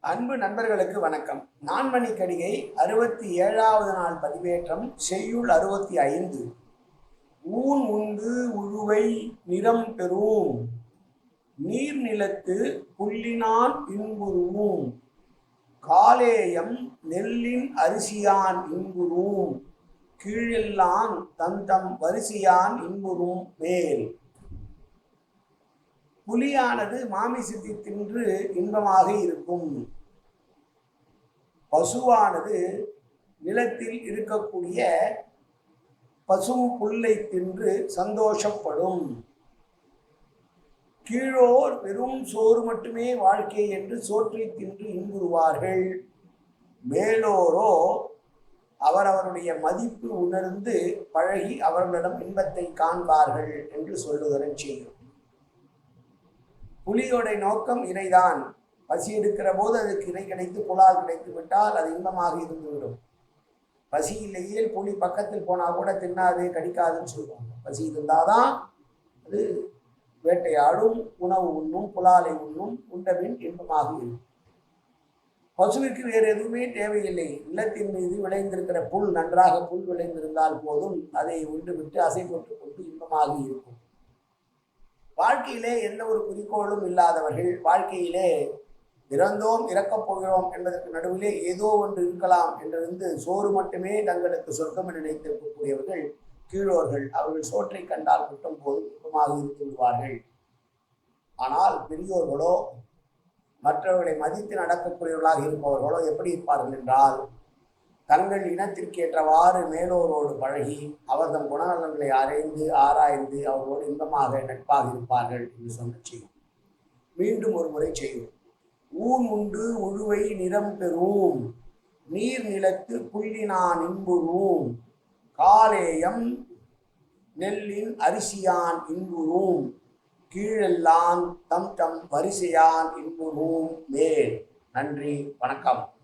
அன்பு நண்பர்களுக்கு வணக்கம். நான்மணி கடிகை அறுபத்தி ஏழாவது நாள் பதிவேற்றம் செய்யுள் அறுபத்தி ஐந்து ஊன் உண்டு உழுவை நிறம் பெறும். நீர் நிலத்து புள்ளினான் இன்புருவும் காலேயம் நெல்லின் அரிசியான் இன்புறும். கீழெல்லான் தந்தம் வரிசியான் இன்புறும் மேல். புலியானது மாமிசத்தை தின்று இன்பமாக இருக்கும். பசுவானது நிலத்தில் இருக்கக்கூடிய பசும் புல்லை தின்று சந்தோஷப்படும். கீழோர் வெறும் சோறு மட்டுமே வாழ்க்கை என்று சோற்றை தின்று இன்புறுவார்கள். மேலோரோ அவரவருடைய மதிப்பு உணர்ந்து பழகி அவர்களிடம் இன்பத்தை காண்பார்கள் என்று சொல்லுகிறேன் செய்யும் புலியோட நோக்கம் இணைதான். பசி எடுக்கிற போது அதுக்கு இணை கிடைத்து புலால் கிடைத்து விட்டால் அது இன்பமாக இருந்துவிடும். பசி இல்லையே புலி பக்கத்தில் போனால் கூட தின்னாது கடிக்காதுன்னு சொல்லுவாங்க. பசி இருந்தாதான் அது வேட்டையாடும் உணவு உண்ணும் புலாலை உண்ணும் உண்டபின் இன்பமாக இருக்கும். பசுவிற்கு வேறு எதுவுமே தேவையில்லை. இல்லத்தின் மீது விளைந்திருக்கிற புல் நன்றாக புல் விளைந்திருந்தால் போதும். அதை உண்டு விட்டு அசை போட்டுக் கொண்டு இன்பமாக இருக்கும். வாழ்க்கையிலே எந்த ஒரு குறிக்கோளும் இல்லாதவர்கள் வாழ்க்கையிலே இறந்தோம் இறக்கப் போகிறோம் என்பதற்கு நடுவிலே ஏதோ ஒன்று இருக்கலாம் என்றிருந்து சோறு மட்டுமே தங்களுக்கு சொர்க்கம் என்று நினைத்திருக்கக்கூடியவர்கள் கீழோர்கள். அவர்கள் சோற்றை கண்டால் மட்டும் போது இன்பமாக இருந்து விடுவார்கள். ஆனால் பெரியோர்களோ மற்றவர்களை மதித்து நடக்கக்கூடியவர்களாக இருப்பவர்களோ எப்படி இருப்பார்கள் என்றால் தங்கள் இனத்திற்கு ஏற்றவாறு மேலோரோடு பழகி அவர்தம் குணநலன்களை அறைந்து ஆராய்ந்து அவர்களோடு இன்பமாக நட்பாக இருப்பார்கள் என்று சொன்ன செய்யும் மீண்டும் ஒரு முறை செய்வோம். ஊன் உண்டு உழுவை நிறம் பெறும் நீர் நிலத்து புள்ளினான் இன்புறும் காலேயம் நெல்லின் அரிசியான் இன்புறும் கீழெல்லாம் தம் தம் வரிசையான் இன்புறும் மேல். நன்றி வணக்கம்.